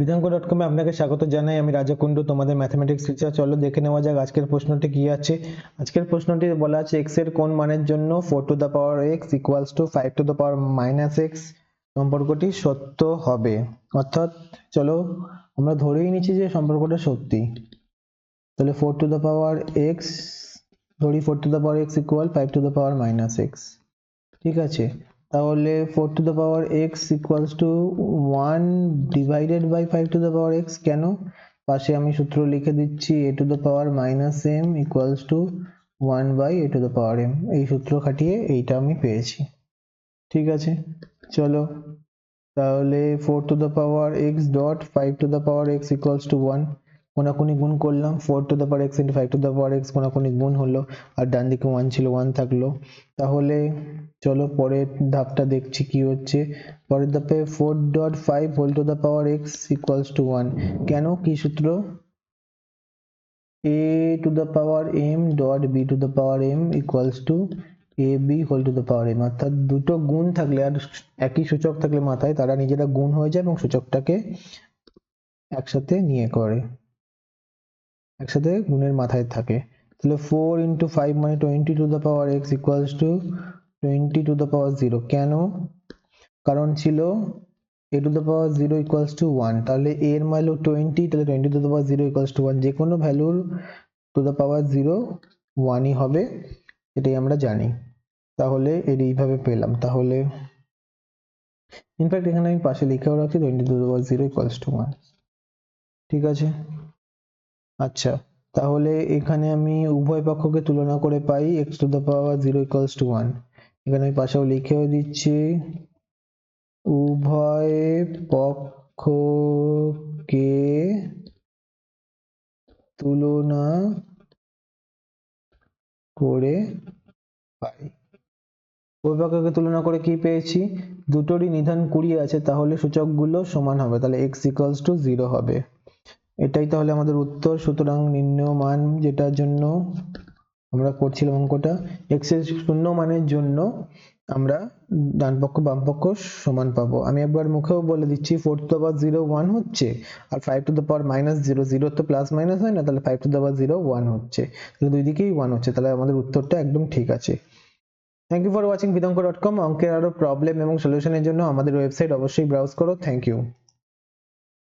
বিধানক dot কমে আপনাকে স্বাগত জানাই। আমি রাজা কুন্ডু তোমাদের ম্যাথমেটিক্স টিচার চলো দেখে নেওয়া যাক আজকের প্রশ্নটি কি আছে। আজকের প্রশ্নটি বলা আছে এক্সের কোন মানের জন্য four to the power x equals to five to the power minus x সম্পর্কটি সত্য হবে? অর্থাৎ, চলো আমরা ধরেই নিচ্ছি যে সম্পর্কটা সত্যি। তাহলে four to the power x ধরি four to the power x equal five to the power minus x ঠিক আছে? তাহলে four to the power x equals to one divided by five to the power x কেন? পাশে আমি সূত্র লিখে দিচ্ছি a to the power minus m equals to one by a to the power m এই সূত্র খাটিয়ে এইটা আমি পেয়েছি। ঠিক আছে? চলো। তাহলে four to the power x dot five to the power x equals to one কোনাকুনি গুণ করলাম four to the power x into five to the power x কোনাকুনি গুণ হলো, আর ডান দিকে ওয়ান ছিল ওয়ান থাকল। তাহলে চলো পরের ধাপটা দেখছি কি হচ্ছে। পরের ধাপে four dot five whole to the power x equals to one কেন? কি সূত্র? A to the power m dot b to the power m equals to a b whole to the power m অর্থাৎ দুটো গুণ থাকলে আর একই সূচক থাকলে মাথায়, তারা নিজেরা গুণ হয়ে যায় এবং সূচকটাকে একসাথে নিয়ে করে। একসাথে গুণের মাথায় থাকে। তাহলে ফোর ইন্টু ফাইভ মানে twenty to the power x equals to twenty to the power zero কেন? কারণ ছিল a to the power zero equals to one তাহলে এর ভ্যালু টোয়েন্টি তাহলে twenty to the power zero equals to one যে কোনো ভ্যালুর টু দ্য পাওয়ার জিরো ওয়ানই হবে, এটাই আমরা জানি। তাহলে এর এইভাবে পেলাম। তাহলে ইনফ্যাক্ট এখানে আমি পাশে লিখেও রাখছি twenty to the power zero equals to one ঠিক আছে? আচ্ছা তাহলে এখানে আমি উভয় পক্ষকে তুলনা করে পাই x to the power zero equals to one এখানে আমি পাশেও লিখেও দিচ্ছি, উভয় পক্ষকে তুলনা করে পাই। উভয় পক্ষকে তুলনা করে কি পেয়েছি? দুটোরই নিধান কুড়ি আছে, তাহলে সূচকগুলো সমান হবে, তাহলে এক্স ইকুয়ালস টু জিরো হবে। এটাই তাহলে আমাদের উত্তর। সুতরাং নির্ণয় মান যেটার জন্য আমরা করছিলাম অঙ্কটা এক্সের শূন্য মানের জন্য আমরা ডান পক্ষ, বাম পক্ষ সমান পাবো। আমি একবার মুখেও বলে দিচ্ছি four to power zero one হচ্ছে, আর five to power minus zero zero তো প্লাস মাইনাস হয় না, তাহলে five to power zero one হচ্ছে। তাহলে দুই দিকেই ওয়ান হচ্ছে, তাহলে আমাদের উত্তরটা একদম ঠিক আছে। Thank you for watching Bidanko dot com অঙ্কের আরও প্রবলেম এবং সলিউশনের জন্য আমাদের ওয়েবসাইট অবশ্যই ব্রাউজ করো। Thank you